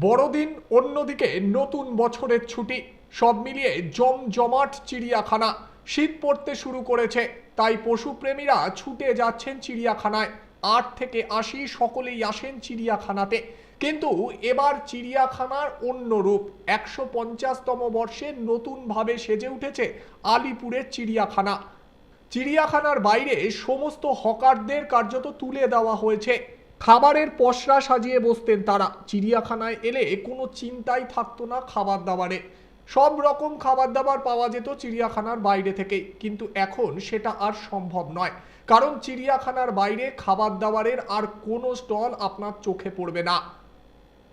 বড়দিন অন্যদিকে নতুন বছরের ছুটি। সব মিলিয়ে জমজমাট চিড়িয়াখানা। শীত পড়তে শুরু করেছে, তাই পশুপ্রেমীরা ছুটে যাচ্ছেন চিড়িয়াখানায়। আট থেকে আশি সকলেই আসেন চিড়িয়াখানাতে। কিন্তু এবার চিড়িয়াখানার অন্য রূপ। একশো পঞ্চাশতম বর্ষে নতুনভাবে সেজে উঠেছে আলিপুরের চিড়িয়াখানা। চিড়িয়াখানার বাইরে সমস্ত হকারদের কার্যত তুলে দেওয়া হয়েছে। খাবারের পসরা সাজিয়ে বসতেন তারা। চিড়িয়াখানায় এলে কোনো চিন্তাই থাকতো না খাবার দাবারে সব রকম খাবার দাবার পাওয়া যেত চিড়িয়াখানার বাইরে থেকেই। কিন্তু এখন সেটা আর সম্ভব নয়। কারণ চিড়িয়াখানার বাইরে খাবার দাবারের আর কোনো স্টল আপনার চোখে পড়বে না।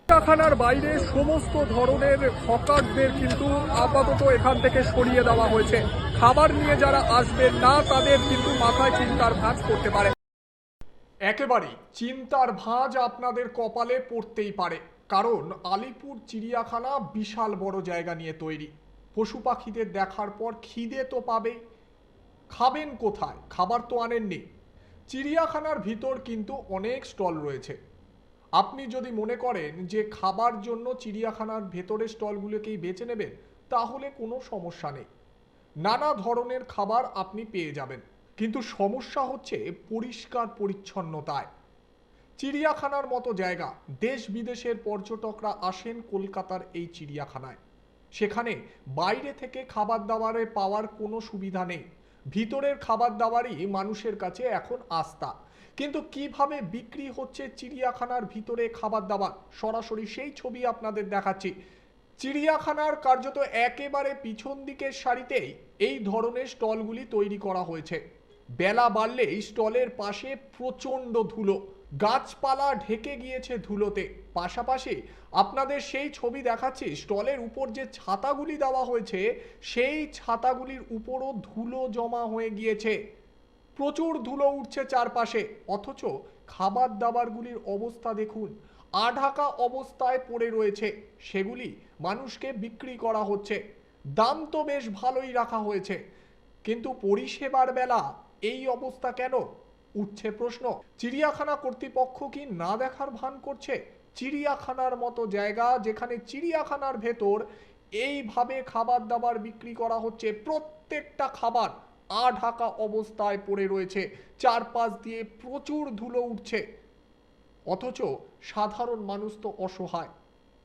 চিড়িয়াখানার বাইরে সমস্ত ধরনের হকারদের কিন্তু আপাতত এখান থেকে সরিয়ে দেওয়া হয়েছে। খাবার নিয়ে যারা আসবেন না, তাদের কিন্তু মাথায় চিন্তার ভাঁজ করতে পারে। একেবারেই চিন্তার ভাঁজ আপনাদের কপালে পড়তেই পারে, কারণ আলিপুর চিড়িয়াখানা বিশাল বড় জায়গা নিয়ে তৈরি। পশু পাখিদের দেখার পর খিদে তো পাবেই। খাবেন কোথায়? খাবার তো আনেননি। চিড়িয়াখানার ভিতর কিন্তু অনেক স্টল রয়েছে। আপনি যদি মনে করেন যে খাবার জন্য চিড়িয়াখানার ভেতরের স্টলগুলোকেই বেছে নেবেন, তাহলে কোনো সমস্যা নেই। নানা ধরনের খাবার আপনি পেয়ে যাবেন। কিন্তু সমস্যা হচ্ছে পরিষ্কার পরিচ্ছন্নতায়। চিড়িয়াখানার মতো জায়গা, দেশ বিদেশের পর্যটকরা আসেন কলকাতার এই চিড়িয়াখানায়। সেখানে বাইরে থেকে খাবার দাবারে পাওয়ার কোনো সুবিধা নেই। ভিতরের খাবার দাবারই মানুষের কাছে এখন আস্থা। কিন্তু কীভাবে বিক্রি হচ্ছে চিড়িয়াখানার ভিতরে খাবার দাবার? সরাসরি সেই ছবি আপনাদের দেখাচ্ছি। চিড়িয়াখানার কার্যত একেবারে পিছন দিকের সারিতেই এই ধরনের স্টলগুলি তৈরি করা হয়েছে। বেলা বাড়লেই স্টলের পাশে প্রচণ্ড ধুলো। গাছপালা ঢেকে গিয়েছে ধুলোতে। পাশাপাশি আপনাদের সেই ছবি দেখাচ্ছি, স্টলের উপর যে ছাতাগুলি দেওয়া হয়েছে, সেই ছাতাগুলির উপরও ধুলো জমা হয়ে গিয়েছে। প্রচুর ধুলো উঠছে চারপাশে, অথচ খাবার দাবারগুলির অবস্থা দেখুন, আঢাকা অবস্থায় পড়ে রয়েছে। সেগুলি মানুষকে বিক্রি করা হচ্ছে। দাম তো বেশ ভালোই রাখা হয়েছে। কিন্তু পরিষেবার বেলা এই অবস্থা কেন? উঠছে প্রশ্ন। চিড়িয়াখানা কর্তৃপক্ষ কি না দেখার ভান করছে? চিড়িয়াখানার মতো জায়গা যেখানে চিড়িয়াখানার ভেতর এইভাবে খাবার দাবার বিক্রি করা হচ্ছে, প্রত্যেকটা খাবার আ ঢাকা অবস্থায় পড়ে রয়েছে। চারপাশ দিয়ে প্রচুর ধুলো উঠছে। অথচ সাধারণ মানুষ তো অসহায়।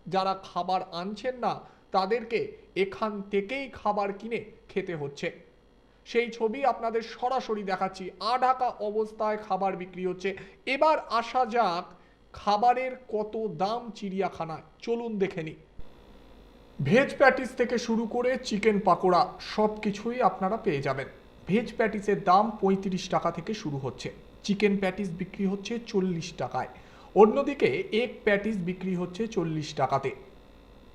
যারা খাবার আনছেন না, তাদেরকে এখান থেকেই খাবার কিনে খেতে হচ্ছে। সেই ছবি আপনাদের সরাসরি দেখাচ্ছি। আঢাকা অবস্থায় খাবার বিক্রি হচ্ছে। এবার আসা যাক খাবারের কত দাম চিড়িয়াখানায়। চলুন দেখে নিই। ভেজ প্যাটিস থেকে শুরু করে চিকেন পাকোড়া সব কিছুই আপনারা পেয়ে যাবেন। ভেজ প্যাটিসের দাম পঁয়ত্রিশ টাকা থেকে শুরু হচ্ছে। চিকেন প্যাটিস বিক্রি হচ্ছে চল্লিশ টাকায়। অন্যদিকে এক প্যাটিস বিক্রি হচ্ছে চল্লিশ টাকাতে।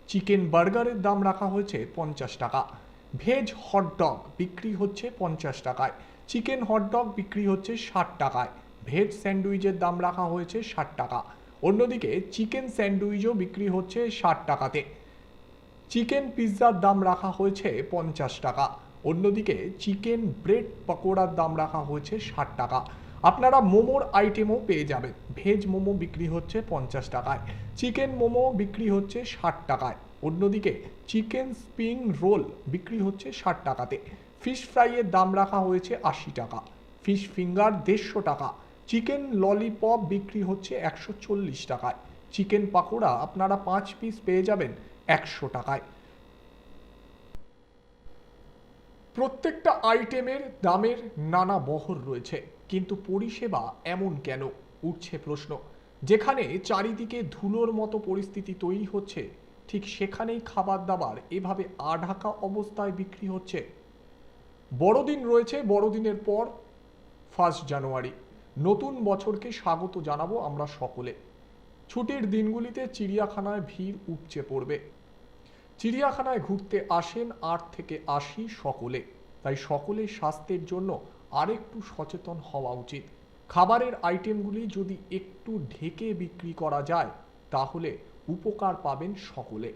চিকেন বার্গারের দাম রাখা হয়েছে পঞ্চাশ টাকা। ভেজ হটডগ বিক্রি হচ্ছে পঞ্চাশ টাকায়। চিকেন হটডগ বিক্রি হচ্ছে ষাট টাকায়। ভেজ স্যান্ডউইচের দাম রাখা হয়েছে ষাট টাকা। অন্যদিকে চিকেন স্যান্ডউইচও বিক্রি হচ্ছে ষাট টাকাতে। চিকেন পিৎজার দাম রাখা হয়েছে পঞ্চাশ টাকা। অন্যদিকে চিকেন ব্রেড পকোড়ার দাম রাখা হয়েছে ষাট টাকা। আপনারা মোমোর আইটেমও পেয়ে যাবেন। ভেজ মোমো বিক্রি হচ্ছে পঞ্চাশ টাকায়। চিকেন মোমো বিক্রি হচ্ছে ষাট টাকায়। অন্যদিকে চিকেন স্প্রিং রোল বিক্রি হচ্ছে ষাট টাকাতে। ফিশ ফ্রাইয়ের দাম রাখা হয়েছে আশি টাকা। ফিশ ফিঙ্গার দেড়শো টাকা। চিকেন ললিপপ বিক্রি হচ্ছে একশো চল্লিশ টাকায়। চিকেন পাকোড়া আপনারা পাঁচ পিস পেয়ে যাবেন একশো টাকায়। প্রত্যেকটা আইটেমের দামের নানা বহর রয়েছে, কিন্তু পরিষেবা এমন কেন? উঠছে প্রশ্ন। যেখানে চারিদিকে ধুলোর মতো পরিস্থিতি তৈরি হচ্ছে ঠিক সেখানেই খাবার দাবার এভাবে আঢাকা অবস্থায় বিক্রি হচ্ছে। বড়দিন রয়েছে, বড়দিনের পর ফার্স্ট জানুয়ারি নতুন বছরকে স্বাগত জানাব আমরা সকলে। ছুটির দিনগুলিতে চিড়িয়াখানায় ভিড় উপচে পড়বে। চিড়িয়াখানায় ঘুরতে আসেন আট থেকে আশি সকলে। তাই সকলের স্বাস্থ্যের জন্য আরেকটু সচেতন হওয়া উচিত। খাবারের আইটেমগুলি যদি একটু ঢেকে বিক্রি করা যায়, তাহলে উপকার পাবেন সকলে।